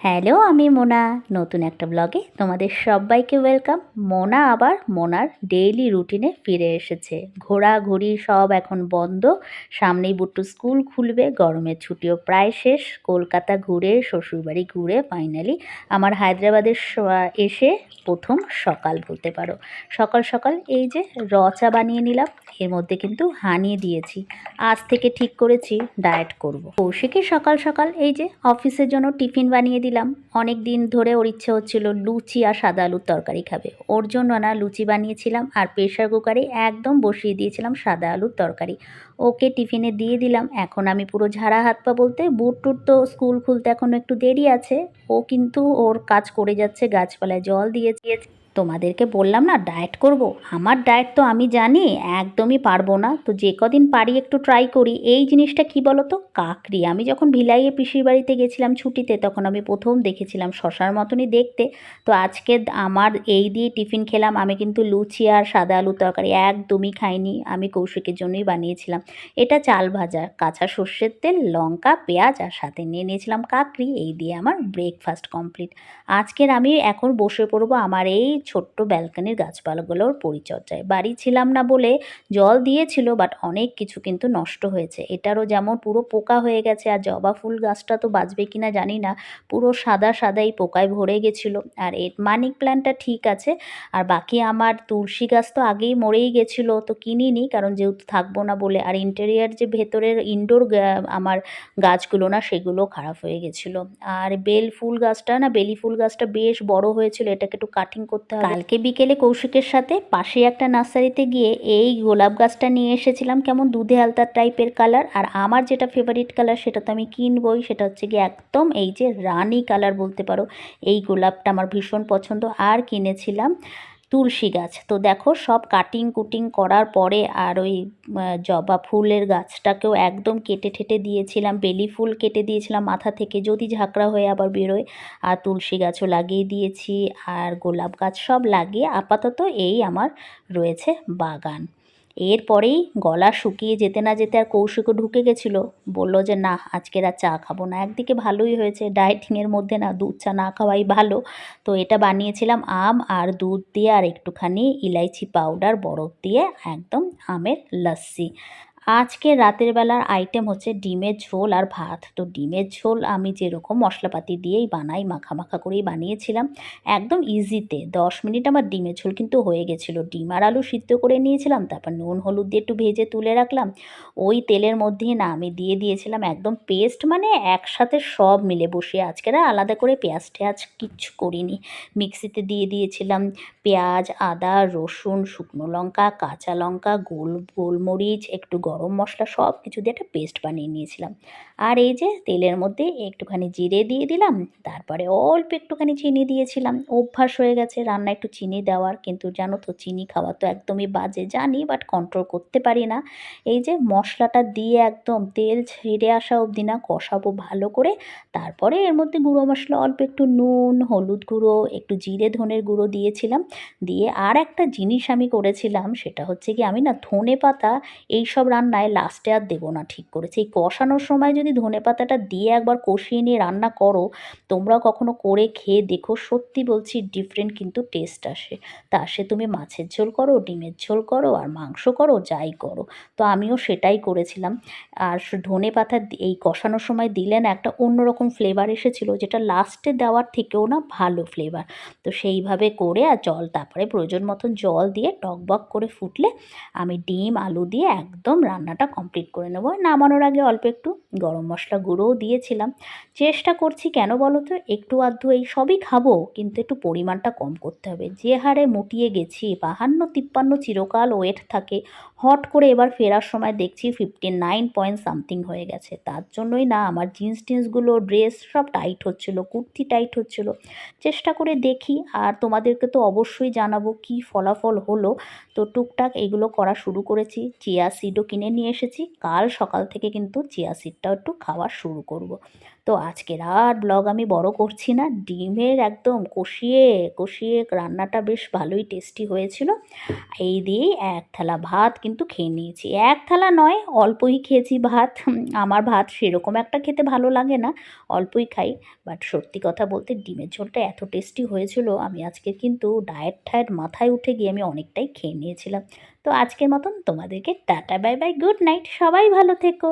Hello, আমি মোনা। নতুন একটা ব্লগে তোমাদের সবাইকে ওয়েলকাম মোনা আবার মোনার ডেইলি রুটিনে ফিরে এসেছে। ঘোরাঘুরি সব এখন বন্ধ। সামনেই বুট্টু স্কুল খুলবে। গরমের ছুটিও প্রায় শেষ। কলকাতা ঘুরে, শ্বশুরবাড়ি ঘুরে ফাইনালি আমার হায়দ্রাবাদের এসে প্রথম সকাল বলতে পারো। সকাল সকাল এই যে র চা বানিয়ে নিলাম। এর মধ্যে কিন্তু হানিয়ে দিয়েছি। আজ থেকে ঠিক করেছি ডায়েট করব। কৌশিকের সকাল সকাল এই যে অফিসের জন্য টিফিন বানিয়ে অনেক দিন ধরে ওর ইচ্ছে হচ্ছিল লুচি আর সাদা আলুর তরকারি খাবে। ওর জন্য না লুচি বানিয়েছিলাম আর প্রেশার কুকারে একদম বসিয়ে দিয়েছিলাম সাদা আলুর তরকারি। ওকে টিফিনে দিয়ে দিলাম। এখন আমি পুরো ঝাড়া হাত পা বলতে বুট টুট তো স্কুল খুলতে এখনও একটু দেরি আছে। ও কিন্তু ওর কাজ করে যাচ্ছে, গাছপালায় জল দিয়ে দিয়েছে। তোমাদেরকে বললাম না ডায়েট করব। আমার ডায়েট তো আমি জানি, একদমই পারব না। তো যে কদিন পারি একটু ট্রাই করি। এই জিনিসটা কি বলো তো কাকড়ি। আমি যখন ভিলাইয়ে পিসির বাড়িতে গেছিলাম ছুটিতে, তখন আমি প্রথম দেখেছিলাম শশার মতনই দেখতে। তো আজকে আমার এই দিয়ে টিফিন খেলাম। আমি কিন্তু লুচি আর সাদা আলুর তরকারি একদমই খাইনি। আমি কৌশিকের জন্যই বানিয়েছিলাম। এটা চাল ভাজা, কাঁচা সর্ষের তেল, লঙ্কা, পেঁয়াজ আর সাথে নিয়ে নিয়েছিলাম কাকড়ি। এই দিয়ে আমার ব্রেকফাস্ট কমপ্লিট আজকের আমি এখন বসে পড়ব আমার এই ছোট্ট ব্যালকানির গাছপালাগুলোর পরিচর্যায়। বাড়ি ছিলাম না বলে জল দিয়েছিল বাট অনেক কিছু কিন্তু নষ্ট হয়েছে। এটারও যেমন পুরো পোকা হয়ে গেছে আর জবা ফুল গাছটা তো বাঁচবে কিনা জানি না, পুরো সাদা সাদাই পোকায় ভরে গেছিল। আর এর মানিক প্ল্যান্টটা ঠিক আছে, আর বাকি আমার তুলসী গাছ তো আগেই মরেই গেছিল, তো কিনিনি, কারণ যেহেতু থাকব না বলে। আর ইন্টেরিয়ার যে ভেতরের ইনডোর আমার গাছগুলো না, সেগুলো খারাপ হয়ে গেছিল। আর বেল ফুল গাছটা না, বেলি ফুল গাছটা বেশ বড় হয়েছিল, এটাকে একটু কাটিং করতে হবে। কালকে বিকেলে কৌশিকের সাথে পাশে একটা নার্সারিতে গিয়ে এই গোলাপ গাছটা নিয়ে এসেছিলাম, কেমন দুধে আলতা টাইপের কালার আর আমার যেটা ফেভারিট কালার সেটা তো আমি কিনবই, সেটা হচ্ছে গিয়ে একদম এই যে রানি কালার বলতে পারো, এই গোলাপটা আমার ভীষণ পছন্দ। আর কিনেছিলাম তুলসী গাছ। তো দেখো সব কাটিং কুটিং করার পরে আর ওই জবা ফুলের গাছটাকেও একদম কেটে ঠেটে দিয়েছিলাম, বেলি ফুল কেটে দিয়েছিলাম মাথা থেকে, যদি ঝাঁকড়া হয়ে আবার বেরোয়। আর তুলসী গাছও লাগিয়ে দিয়েছি, আর গোলাপ গাছ সব লাগিয়ে আপাতত এই আমার রয়েছে বাগান। এরপরেই গলা শুকিয়ে যেতে না যেতে আর কৌশিকও ঢুকে গেছিল। বলল যে, না আজকের আর চা খাব না। একদিকে ভালোই হয়েছে, ডায়েটিংয়ের মধ্যে না দুধ চা না খাওয়াই ভালো। তো এটা বানিয়েছিলাম আম আর দুধ দিয়ে আর একটুখানি ইলাইচি পাউডার, বরফ দিয়ে একদম আমের লস্যি। আজকে রাতের বেলার আইটেম হচ্ছে ডিমের ঝোল আর ভাত। তো ডিমের ঝোল আমি যেরকম মশলাপাতি দিয়েই বানাই মাখা মাখা করেই বানিয়েছিলাম, একদম ইজিতে দশ মিনিট আমার ডিমের ঝোল কিন্তু হয়ে গেছিল। ডিম আর আলু সিদ্ধ করে নিয়েছিলাম, তারপর নুন, হলুদ দিয়ে একটু ভেজে তুলে রাখলাম। ওই তেলের মধ্যেই না আমি দিয়ে দিয়েছিলাম একদম পেস্ট মানে একসাথে সব মিলে বসে। আজকের আলাদা করে পেঁয়াজ টেয়াজ কিচ্ছু করিনি। মিক্সিতে দিয়ে দিয়েছিলাম পেঁয়াজ, আদা, রসুন, শুকনো লঙ্কা, কাঁচা লঙ্কা, গোল, গোলমরিচ, একটু গরম মশলা সব কিছু দিয়ে একটা পেস্ট বানিয়ে নিয়েছিলাম। আর এই যে তেলের মধ্যে একটুখানি জিরে দিয়ে দিলাম, তারপরে অল্প একটুখানি চিনি দিয়েছিলাম। অভ্যাস হয়ে গেছে রান্না একটু চিনি দেওয়ার, কিন্তু জানো তো চিনি খাওয়া তো একদমই বাজে, জানি বাট কন্ট্রোল করতে পারি না। এই যে মশলাটা দিয়ে একদম তেল ছেড়ে আসা অবধি না কষাবো ভালো করে, তারপরে এর মধ্যে গুঁড়ো মশলা, অল্প একটু নুন, হলুদ গুঁড়ো, একটু জিরে, ধনের গুঁড়ো দিয়েছিলাম। দিয়ে আর একটা জিনিস আমি করেছিলাম, সেটা হচ্ছে কি আমি না ধনে পাতা এইসব রান্নায় লাস্টে আর দেবো না, ঠিক করেছি। এই কষানোর সময় যদি ধনে পাতাটা দিয়ে একবার কষিয়ে নিয়ে রান্না করো, তোমরাও কখনো করে খেয়ে দেখো, সত্যি বলছি ডিফারেন্ট কিন্তু টেস্ট আসে। তা সে তুমি মাছের ঝোল করো, ডিমের ঝোল করো, আর মাংস করো, যাই করো। তো আমিও সেটাই করেছিলাম। আর ধনে পাতা এই কষানোর সময় দিলে না একটা অন্যরকম ফ্লেভার এসেছিল, যেটা লাস্টে দেওয়ার থেকেও না ভালো ফ্লেভার তো সেইভাবে করে আর জল, তারপরে প্রয়োজন মতন জল দিয়ে টকবক করে ফুটলে আমি ডিম, আলু দিয়ে একদম রান্নাটা কমপ্লিট করে নেব। নামানোর আগে অল্প একটু গরম মশলা গুঁড়োও দিয়েছিলাম। চেষ্টা করছি কেন বলো তো, একটু আধটু এই সবই খাব, কিন্তু একটু পরিমাণটা কম করতে হবে। যে হারে মুটিয়ে গেছি, বাহান্ন তিপ্পান্ন চিরকাল ওয়েট থাকে, হট করে এবার ফেরার সময় দেখছি ফিফটি নাইন পয়েন্ট সামথিং হয়ে গেছে। তার জন্যই না আমার জিন্স টিন্সগুলো ড্রেস সব টাইট হচ্ছিল, কুর্তি টাইট হচ্ছিল। চেষ্টা করে দেখি, আর তোমাদেরকে তো অবশ্যই জানাব কি ফলাফল হলো। তো টুকটাক এগুলো করা শুরু করেছি। চিয়া সিডও কিনে নিয়ে এসেছি। কাল সকাল থেকে কিন্তু চিয়া সিডটাও একটু খাওয়া শুরু করব। তো আজকের আর ব্লগ আমি বড় করছি না। ডিমের একদম কষিয়ে কষিয়ে রান্নাটা বেশ ভালোই টেস্টি হয়েছিল। এই দিয়েই এক থালা ভাত কিন্তু খেয়ে নিয়েছি। এক থালা নয়, অল্পই খেয়েছি ভাত। আমার ভাত সেরকম একটা খেতে ভালো লাগে না, অল্পই খাই। বাট সত্যি কথা বলতে ডিমের ঝোলটা এত টেস্টি হয়েছিল, আমি আজকে কিন্তু ডায়েট ঠায়েট মাথায় উঠে গিয়ে আমি অনেকটাই খেয়ে নিয়েছিলাম। তো আজকের মতন তোমাদেরকে tata bye bye good night. সবাই ভালো থেকো।